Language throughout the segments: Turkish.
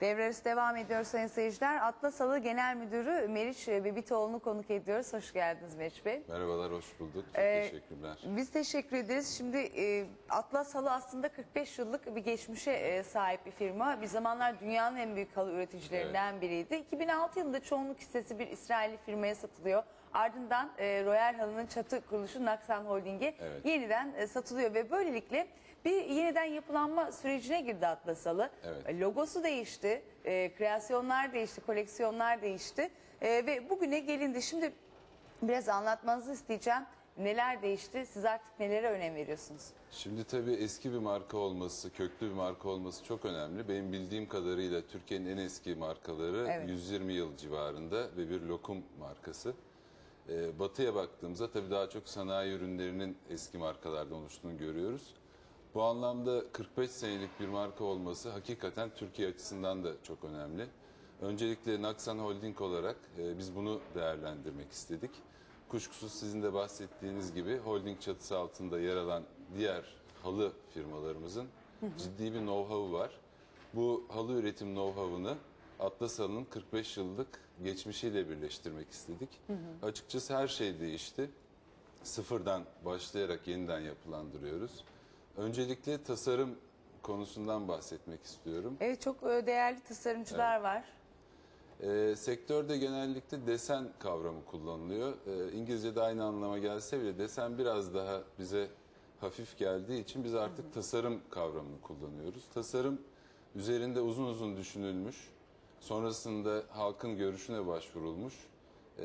Devre arası devam ediyor sayın seyirciler. Atlas Halı Genel Müdürü Meriç Bebitoğlu'nu konuk ediyoruz. Hoş geldiniz Meriç Bey. Merhabalar, hoş bulduk. Çok Ee, teşekkürler. Biz teşekkür ederiz. Şimdi e, Atlas Halı aslında 45 yıllık bir geçmişe e, sahip bir firma. Bir zamanlar dünyanın en büyük halı üreticilerinden biriydi. 2006 yılında çoğunluk hissesi bir İsrailli firmaya satılıyor. Ardından e, Royal Halı'nın çatı kuruluşu Naksan Holding'e Evet. yeniden e, satılıyor ve böylelikle bir yeniden yapılanma sürecine girdi Atlas Halı. Evet. E, Logosu değişti, e, kreasyonlar değişti, koleksiyonlar değişti E, ve bugüne gelindi. Şimdi biraz anlatmanızı isteyeceğim. Neler değişti? Siz artık nelere önem veriyorsunuz? Şimdi tabii eski bir marka olması, köklü bir marka olması çok önemli. Benim bildiğim kadarıyla Türkiye'nin en eski markaları Evet. 120 yıl civarında ve bir lokum markası. Ee, batıya baktığımızda tabii daha çok sanayi ürünlerinin eski markalardan oluştuğunu görüyoruz. Bu anlamda 45 senelik bir marka olması hakikaten Türkiye açısından da çok önemli. Öncelikle Naksan Holding olarak e, biz bunu değerlendirmek istedik. Kuşkusuz sizin de bahsettiğiniz gibi holding çatısı altında yer alan diğer halı firmalarımızın ciddi bir know-how'u var. Bu halı üretim know-how'ını Atlas Halı'nın 45 yıllık geçmişiyle birleştirmek istedik. Açıkçası her şey değişti sıfırdan başlayarak yeniden yapılandırıyoruz. Öncelikle tasarım konusundan bahsetmek istiyorum. Evet çok e, değerli tasarımcılar var. Ee, sektörde genellikle desen kavramı kullanılıyor. Ee, İngilizce'de aynı anlama gelse bile desen biraz daha bize hafif geldiği için biz artık tasarım kavramını kullanıyoruz. Tasarım üzerinde uzun uzun düşünülmüş, sonrasında halkın görüşüne başvurulmuş. Ee,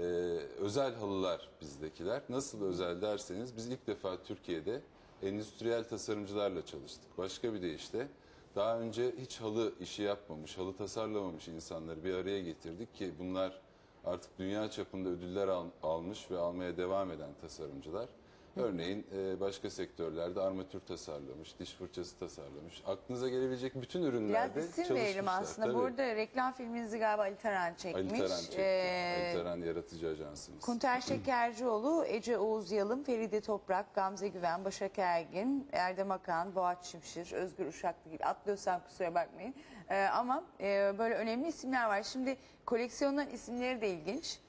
özel halılar bizdekiler. Nasıl özel derseniz biz ilk defa Türkiye'de endüstriyel tasarımcılarla çalıştık. Başka bir deyişle daha önce hiç halı işi yapmamış, halı tasarlamamış insanları bir araya getirdik ki bunlar artık dünya çapında ödüller al- almış ve almaya devam eden tasarımcılar. Örneğin e, başka sektörlerde armatür tasarlamış, diş fırçası tasarlamış. Aklınıza gelebilecek bütün ürünlerde Biraz isim verelim çalışmışlar. aslında. Tabii. Burada reklam filminizi galiba Ali Taran çekmiş. Ali Taran çekti. Ee, Ali Taran yaratıcı ajansımız. Kunter Şekercioğlu, Ece Oğuz Yalın, Feride Toprak, Gamze Güven, Başak Ergin, Erdem Akan, Boğaç Şimşir, Özgür Uşaklı gibi atlıyorsam kusura bakmayın. Ee, ama e, böyle önemli isimler var. Şimdi koleksiyonların isimleri de ilginç.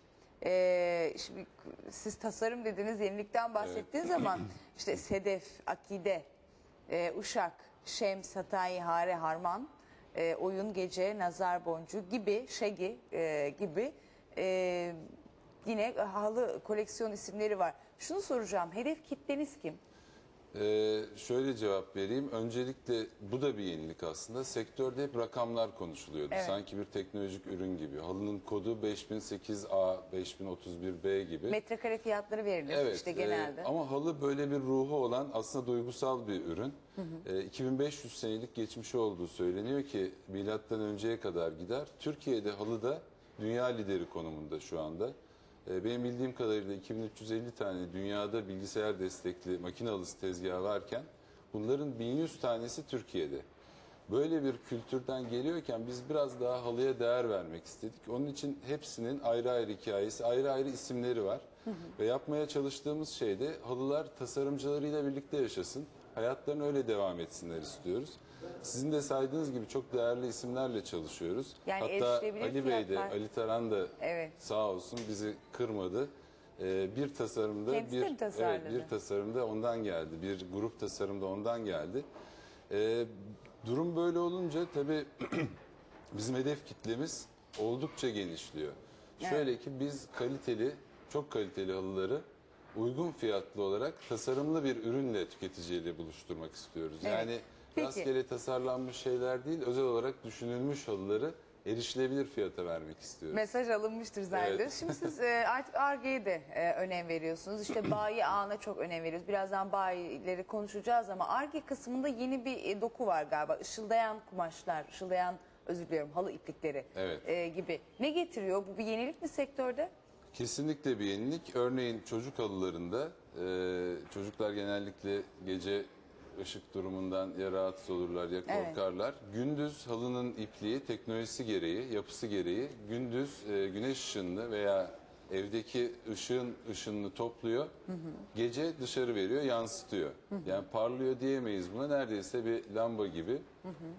Ee, şimdi siz tasarım dediniz, yenilikten bahsettiğiniz zaman işte Sedef, Akide, e, Uşak, Şems, Hatay, Hare, Harman, e, Oyun, Gece, Nazar Boncuğu gibi, Şegi e, gibi e, yine halı koleksiyon isimleri var. Şunu soracağım, hedef kitleniz kim? Ee, şöyle cevap vereyim. Öncelikle bu da bir yenilik aslında. Sektörde hep rakamlar konuşuluyordu. Evet. Sanki bir teknolojik ürün gibi. Halının kodu 5008A, 5031B gibi. Metrekare fiyatları verilir Evet, işte e, genelde. ama halı böyle bir ruhu olan aslında duygusal bir ürün. E, 2500 senelik geçmişi olduğu söyleniyor ki milattan önceye kadar gider. Türkiye'de halı da dünya lideri konumunda şu anda. E, benim bildiğim kadarıyla 2350 tane dünyada bilgisayar destekli makine halısı tezgahı varken bunların 1100 tanesi Türkiye'de. Böyle bir kültürden geliyorken biz biraz daha halıya değer vermek istedik. Onun için hepsinin ayrı ayrı hikayesi, ayrı ayrı isimleri var. Ve yapmaya çalıştığımız şey de halılar tasarımcılarıyla birlikte yaşasın. Hayatlarını öyle devam etsinler istiyoruz. Sizin de saydığınız gibi çok değerli isimlerle çalışıyoruz. Yani Hatta erişilebilir Ali Bey de, fiyatlar. Ali Taran da Evet. sağ olsun bizi kırmadı. Ee, bir tasarımda Kendisi de bir mi tasarladı? evet, bir tasarımda ondan geldi. Bir grup tasarımda ondan geldi. Ee, durum böyle olunca tabii bizim hedef kitlemiz oldukça genişliyor. Şöyle ki biz kaliteli, çok kaliteli halıları uygun fiyatlı olarak tasarımlı bir ürünle tüketiciyle buluşturmak istiyoruz. Evet. Yani Peki. rastgele tasarlanmış şeyler değil, özel olarak düşünülmüş halıları erişilebilir fiyata vermek istiyoruz. Mesaj alınmıştır zannediyoruz. Evet. Şimdi siz e, artık Ar-Ge'ye de e, önem veriyorsunuz. İşte bayi ağına çok önem veriyoruz. Birazdan bayileri konuşacağız ama Ar-Ge kısmında yeni bir e, doku var galiba. Işıldayan kumaşlar, ışıldayan özür diliyorum halı iplikleri Evet. e, gibi. Ne getiriyor? Bu bir yenilik mi sektörde? Kesinlikle bir yenilik. Örneğin çocuk halılarında e, çocuklar genellikle gece ışık durumundan ya rahatsız olurlar ya korkarlar. Gündüz halının ipliği teknolojisi gereği, yapısı gereği gündüz e, güneş ışınını veya evdeki ışığın ışınını topluyor. Gece dışarı veriyor, yansıtıyor. Yani parlıyor diyemeyiz buna. Neredeyse bir lamba gibi.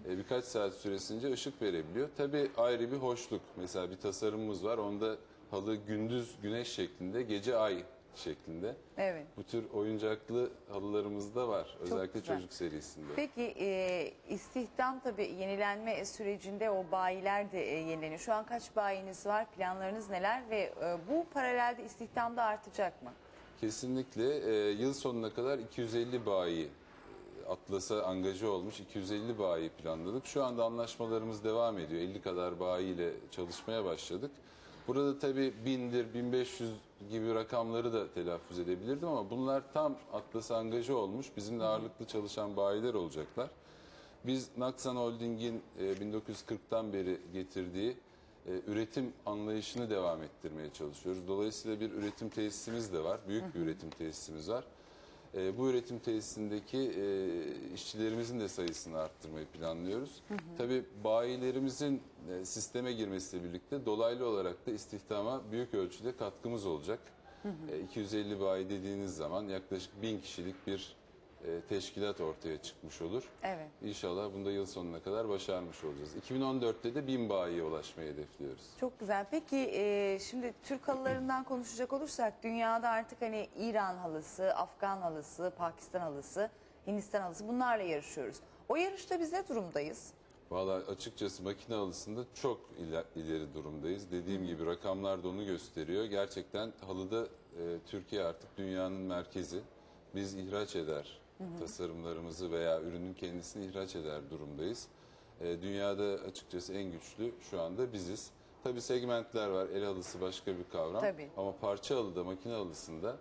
E, birkaç saat süresince ışık verebiliyor. Tabii ayrı bir hoşluk. Mesela bir tasarımımız var. Onda halı gündüz güneş şeklinde, gece ay şeklinde. Evet. Bu tür oyuncaklı halılarımız da var. Özellikle güzel. çocuk serisinde. Peki e, istihdam tabii yenilenme sürecinde o bayiler de e, yenileniyor. Şu an kaç bayiniz var? Planlarınız neler? Ve e, bu paralelde istihdam da artacak mı? Kesinlikle e, yıl sonuna kadar 250 bayi e, Atlas'a angaje olmuş 250 bayi planladık. Şu anda anlaşmalarımız devam ediyor. 50 kadar bayi ile çalışmaya başladık. Burada tabii 1000'dir, 1500 gibi rakamları da telaffuz edebilirdim ama bunlar tam Atlas'a angaje olmuş. Bizimle ağırlıklı çalışan bayiler olacaklar. Biz Naksan Holding'in e, 1940'tan beri getirdiği e, üretim anlayışını devam ettirmeye çalışıyoruz. Dolayısıyla bir üretim tesisimiz de var. Büyük bir üretim tesisimiz var. E, bu üretim tesisindeki e, işçilerimizin de sayısını arttırmayı planlıyoruz. Tabii bayilerimizin e, sisteme girmesiyle birlikte dolaylı olarak da istihdama büyük ölçüde katkımız olacak. E, 250 bayi dediğiniz zaman yaklaşık 1000 kişilik bir e, teşkilat ortaya çıkmış olur. Evet. İnşallah bunu da yıl sonuna kadar başarmış olacağız. 2014'te de 1000 bayiye ulaşmayı hedefliyoruz. Çok güzel. Peki e, şimdi Türk halılarından konuşacak olursak dünyada artık hani İran halısı, Afgan halısı, Pakistan halısı, Hindistan halısı bunlarla yarışıyoruz. O yarışta biz ne durumdayız? Valla açıkçası makine halısında çok ileri durumdayız. Dediğim gibi rakamlar da onu gösteriyor. Gerçekten halıda e, Türkiye artık dünyanın merkezi. Biz ihraç eder tasarımlarımızı veya ürünün kendisini ihraç eder durumdayız. E, dünyada açıkçası en güçlü şu anda biziz. Tabii segmentler var. El halısı başka bir kavram. Tabii. Ama parça halıda, makine halısında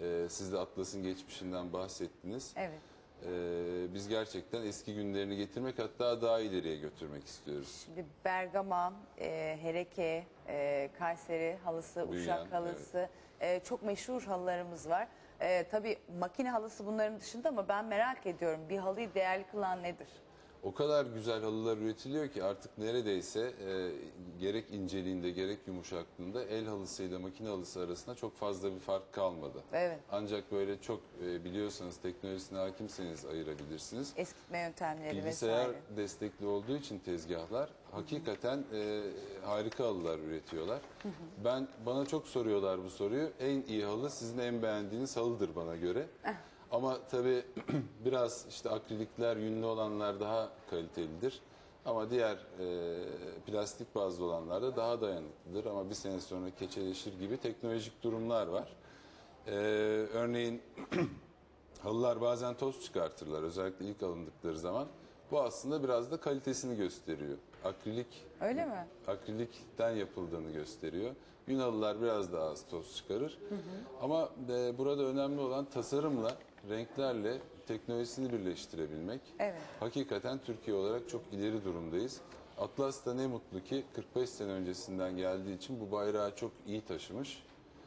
e, siz de Atlas'ın geçmişinden bahsettiniz. Evet. Ee, biz gerçekten eski günlerini getirmek hatta daha ileriye götürmek istiyoruz. Şimdi Bergama, e, Hereke, e, Kayseri halısı, Büyüyen, Uşak halısı e, çok meşhur halılarımız var. E, tabii makine halısı bunların dışında ama ben merak ediyorum bir halıyı değerli kılan nedir? O kadar güzel halılar üretiliyor ki artık neredeyse e, gerek inceliğinde gerek yumuşaklığında el halısıyla makine halısı arasında çok fazla bir fark kalmadı. Evet. Ancak böyle çok e, biliyorsanız teknolojisine hakimseniz ayırabilirsiniz. Eskitme yöntemleri Bilgisayar vesaire. destekli olduğu için tezgahlar hakikaten e, harika halılar üretiyorlar. Ben bana çok soruyorlar bu soruyu. En iyi halı sizin en beğendiğiniz halıdır bana göre. Ama tabii biraz işte akrilikler, yünlü olanlar daha kalitelidir. Ama diğer e, plastik bazlı olanlar da daha dayanıklıdır. Ama bir sene sonra keçeleşir gibi teknolojik durumlar var. E, örneğin Halılar bazen toz çıkartırlar özellikle ilk alındıkları zaman. Bu aslında biraz da kalitesini gösteriyor. Akrilik Öyle mi? akrilikten yapıldığını gösteriyor. Yün halılar biraz daha az toz çıkarır. Ama e, burada önemli olan tasarımla, renklerle teknolojisini birleştirebilmek. Evet. Hakikaten Türkiye olarak çok ileri durumdayız. Atlas da ne mutlu ki 45 sene öncesinden geldiği için bu bayrağı çok iyi taşımış.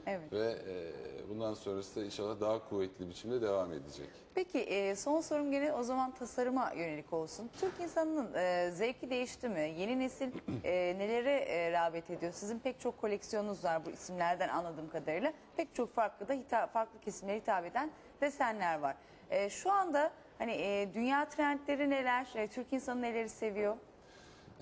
Evet. Ve e, bundan sonrası da inşallah daha kuvvetli biçimde devam edecek. Peki e, son sorum gene o zaman tasarıma yönelik olsun. Türk insanının e, zevki değişti mi? Yeni nesil e, nelere e, rağbet ediyor? Sizin pek çok koleksiyonunuz var bu isimlerden anladığım kadarıyla. Pek çok farklı da hitap, farklı kesimlere hitap eden desenler var. E, şu anda hani e, dünya trendleri neler? E, Türk insanı neleri seviyor?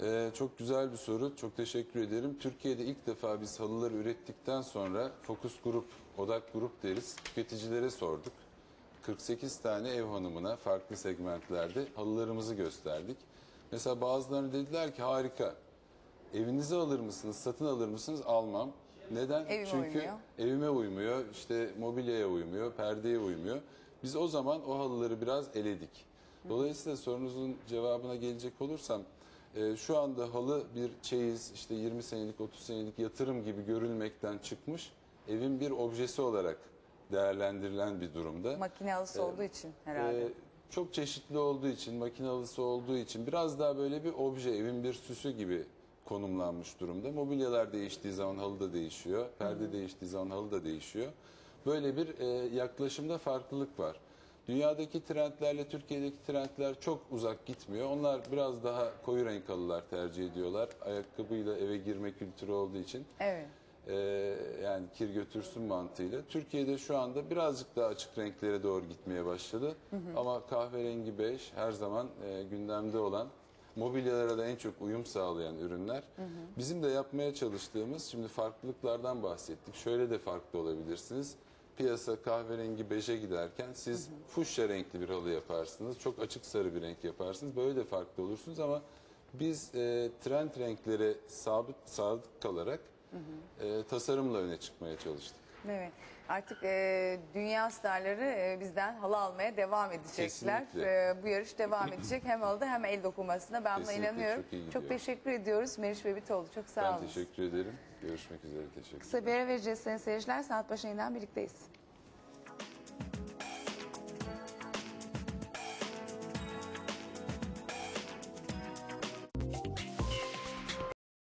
Ee, çok güzel bir soru. Çok teşekkür ederim. Türkiye'de ilk defa biz halıları ürettikten sonra fokus grup, odak grup deriz. Tüketicilere sorduk. 48 tane ev hanımına farklı segmentlerde halılarımızı gösterdik. Mesela bazılarını dediler ki harika. Evinize alır mısınız, satın alır mısınız? Almam. Neden? Evime Çünkü uymuyor. evime uymuyor, işte mobilyaya uymuyor, perdeye uymuyor. Biz o zaman o halıları biraz eledik. Dolayısıyla sorunuzun cevabına gelecek olursam e, şu anda halı bir çeyiz işte 20 senelik 30 senelik yatırım gibi görülmekten çıkmış evin bir objesi olarak değerlendirilen bir durumda. Makine halısı olduğu için herhalde. Ee, çok çeşitli olduğu için, makinalısı olduğu için biraz daha böyle bir obje, evin bir süsü gibi konumlanmış durumda. Mobilyalar değiştiği zaman halı da değişiyor, perde değiştiği zaman halı da değişiyor. Böyle bir e, yaklaşımda farklılık var. Dünyadaki trendlerle Türkiye'deki trendler çok uzak gitmiyor. Onlar biraz daha koyu renk halılar tercih ediyorlar. Ayakkabıyla eve girme kültürü olduğu için. Evet. e, yani kir götürsün mantığıyla. Türkiye'de şu anda birazcık daha açık renklere doğru gitmeye başladı. Ama kahverengi bej her zaman e, gündemde olan mobilyalara da en çok uyum sağlayan ürünler. Bizim de yapmaya çalıştığımız şimdi farklılıklardan bahsettik. Şöyle de farklı olabilirsiniz. Piyasa kahverengi beje giderken siz fuşya renkli bir halı yaparsınız. Çok açık sarı bir renk yaparsınız. Böyle de farklı olursunuz ama biz e, trend renklere sabit sadık kalarak e, tasarımla öne çıkmaya çalıştık. Evet. Artık e, dünya starları e, bizden halı almaya devam edecekler. Kesinlikle. E, bu yarış devam edecek. Hem halıda hem el dokumasında. Ben buna Kesinlikle, inanıyorum. çok iyi Çok, teşekkür ediyoruz Meriç Bebitoğlu. Çok sağ Ben olun. teşekkür ederim. Görüşmek üzere. Teşekkür Kısa bir ara vereceğiz sayın seyirciler. Saat başına birlikteyiz.